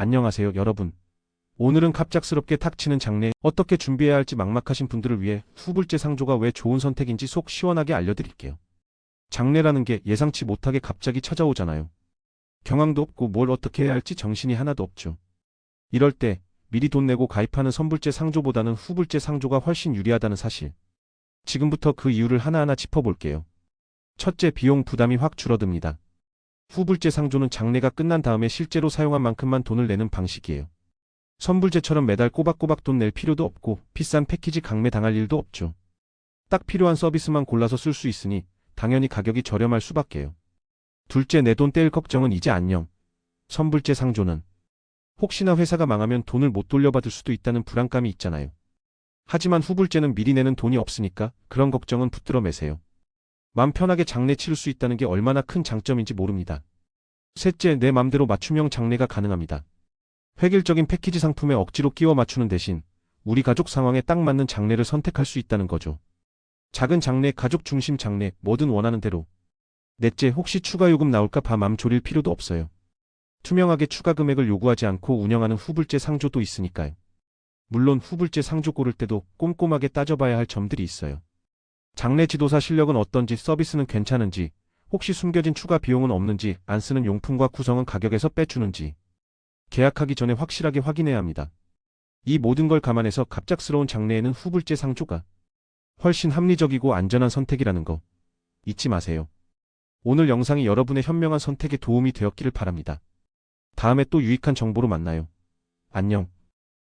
안녕하세요, 여러분. 오늘은 갑작스럽게 탁치는 장례 어떻게 준비해야 할지 막막하신 분들을 위해 후불제 상조가 왜 좋은 선택인지 속 시원하게 알려드릴게요. 장례라는 게 예상치 못하게 갑자기 찾아오잖아요. 경황도 없고 뭘 어떻게 해야 할지 정신이 하나도 없죠. 이럴 때 미리 돈 내고 가입하는 선불제 상조보다는 후불제 상조가 훨씬 유리하다는 사실. 지금부터 그 이유를 하나하나 짚어볼게요. 첫째, 비용 부담이 확 줄어듭니다. 후불제 상조는 장례가 끝난 다음에 실제로 사용한 만큼만 돈을 내는 방식이에요. 선불제처럼 매달 꼬박꼬박 돈 낼 필요도 없고 비싼 패키지 강매 당할 일도 없죠. 딱 필요한 서비스만 골라서 쓸 수 있으니 당연히 가격이 저렴할 수밖에요. 둘째, 내 돈 떼일 걱정은 이제 안녕. 선불제 상조는 혹시나 회사가 망하면 돈을 못 돌려받을 수도 있다는 불안감이 있잖아요. 하지만 후불제는 미리 내는 돈이 없으니까 그런 걱정은 붙들어 매세요. 맘 편하게 장례 치를 수 있다는 게 얼마나 큰 장점인지 모릅니다. 셋째, 내 맘대로 맞춤형 장례가 가능합니다. 획일적인 패키지 상품에 억지로 끼워 맞추는 대신 우리 가족 상황에 딱 맞는 장례를 선택할 수 있다는 거죠. 작은 장례, 가족 중심 장례, 뭐든 원하는 대로. 넷째, 혹시 추가 요금 나올까 봐 맘 졸일 필요도 없어요. 투명하게 추가 금액을 요구하지 않고 운영하는 후불제 상조도 있으니까요. 물론 후불제 상조 고를 때도 꼼꼼하게 따져봐야 할 점들이 있어요. 장례 지도사 실력은 어떤지 서비스는 괜찮은지, 혹시 숨겨진 추가 비용은 없는지, 안 쓰는 용품과 구성은 가격에서 빼주는지. 계약하기 전에 확실하게 확인해야 합니다. 이 모든 걸 감안해서 갑작스러운 장례에는 후불제 상조가 훨씬 합리적이고 안전한 선택이라는 거 잊지 마세요. 오늘 영상이 여러분의 현명한 선택에 도움이 되었기를 바랍니다. 다음에 또 유익한 정보로 만나요. 안녕.